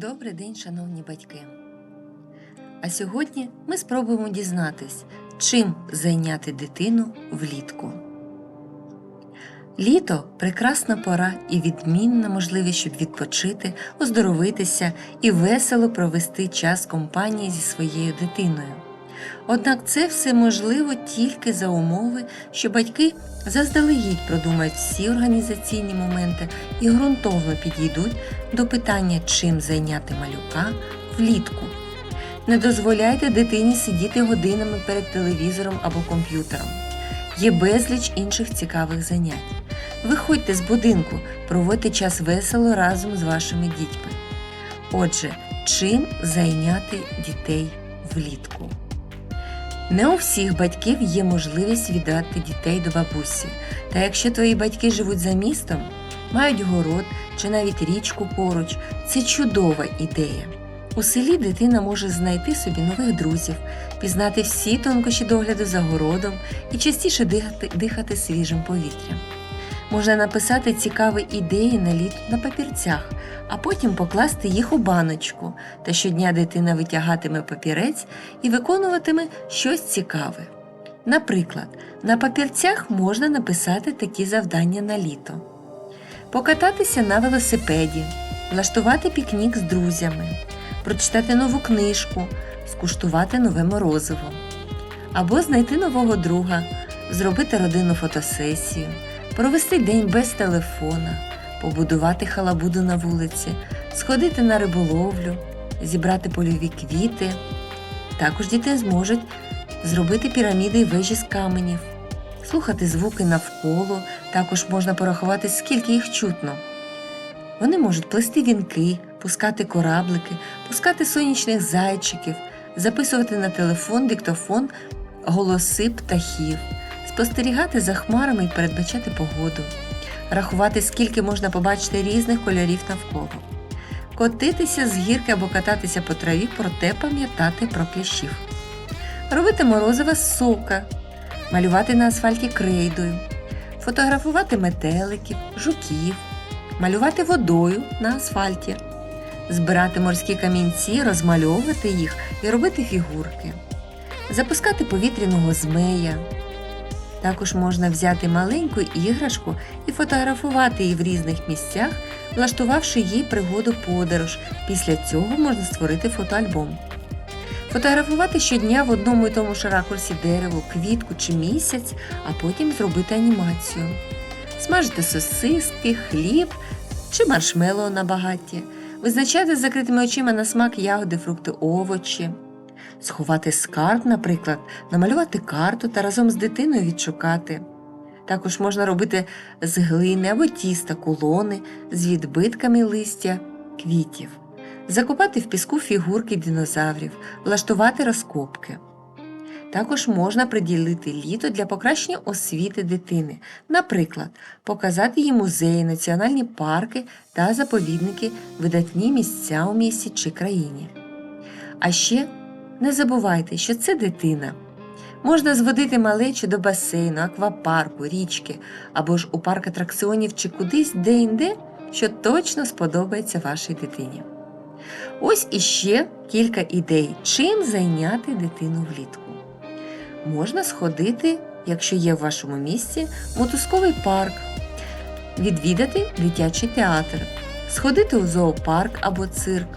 Добрий день, шановні батьки. А сьогодні ми спробуємо дізнатись, чим зайняти дитину влітку. Літо прекрасна пора і відмінна можливість, щоб відпочити, оздоровитися і весело провести час компанії зі своєю дитиною. Однак це все можливо тільки за умови, що батьки заздалегідь продумають всі організаційні моменти і ґрунтовно підійдуть до питання, чим зайняти малюка влітку. Не дозволяйте дитині сидіти годинами перед телевізором або комп'ютером. Є безліч інших цікавих занять. Виходьте з будинку, проводьте час весело разом з вашими дітьми. Отже, чим зайняти дітей влітку? Не у всіх батьків є можливість віддати дітей до бабусі. Та якщо твої батьки живуть за містом, мають город чи навіть річку поруч, це чудова ідея. У селі дитина може знайти собі нових друзів, пізнати всі тонкощі догляду за городом і частіше дихати, дихати свіжим повітрям. Можна написати цікаві ідеї на літо на папірцях, а потім покласти їх у баночку, та щодня дитина витягатиме папірець і виконуватиме щось цікаве. Наприклад, на папірцях можна написати такі завдання на літо: покататися на велосипеді, влаштувати пікнік з друзями, прочитати нову книжку, скуштувати нове морозиво, або знайти нового друга, зробити родинну фотосесію, провести день без телефона, побудувати халабуду на вулиці, сходити на риболовлю, зібрати польові квіти. Також діти зможуть зробити піраміди й вежі з каменів, слухати звуки навколо, також можна порахувати, скільки їх чутно. Вони можуть плести вінки, пускати кораблики, пускати сонячних зайчиків, записувати на телефон, диктофон голоси птахів, спостерігати за хмарами і передбачати погоду, рахувати, скільки можна побачити різних кольорів навколо, котитися з гірки або кататися по траві, проте пам'ятати про кліщів, робити морозива з сока, малювати на асфальті крейдою, фотографувати метеликів, жуків, малювати водою на асфальті, збирати морські камінці, розмальовувати їх і робити фігурки, запускати повітряного змея. Також можна взяти маленьку іграшку і фотографувати її в різних місцях, влаштувавши їй пригоду подорож. Після цього можна створити фотоальбом. Фотографувати щодня в одному і тому ж ракурсі дерево, квітку чи місяць, а потім зробити анімацію. Смажити сосиски, хліб чи маршмеллоу на багатті, визначати з закритими очима на смак ягоди, фрукти, овочі, сховати скарб, наприклад, намалювати карту та разом з дитиною відшукати. Також можна робити з глини або тіста кулони з відбитками листя квітів, закопати в піску фігурки динозаврів, влаштувати розкопки. Також можна приділити літо для покращення освіти дитини, наприклад, показати їй музеї, національні парки та заповідники, видатні місця у місті чи країні. А ще не забувайте, що це дитина. Можна зводити малечу до басейну, аквапарку, річки або ж у парк атракціонів чи кудись де-інде, що точно сподобається вашій дитині. Ось іще кілька ідей, чим зайняти дитину влітку. Можна сходити, якщо є в вашому місці, мотузковий парк, відвідати дитячий театр, сходити у зоопарк або цирк,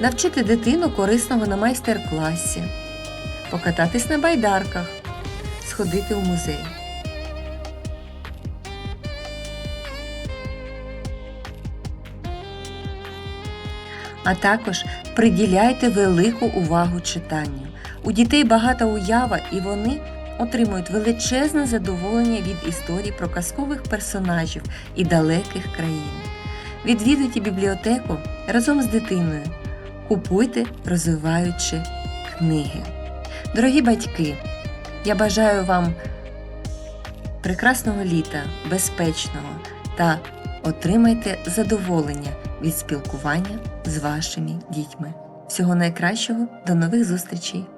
навчити дитину корисного на майстер-класі, покататись на байдарках, сходити у музей. А також приділяйте велику увагу читанню. У дітей багата уява, і вони отримують величезне задоволення від історій про казкових персонажів і далеких країн. Відвідуйте бібліотеку разом з дитиною. Купуйте, розвиваючи книги. Дорогі батьки, я бажаю вам прекрасного літа, безпечного та отримайте задоволення від спілкування з вашими дітьми. Всього найкращого, до нових зустрічей!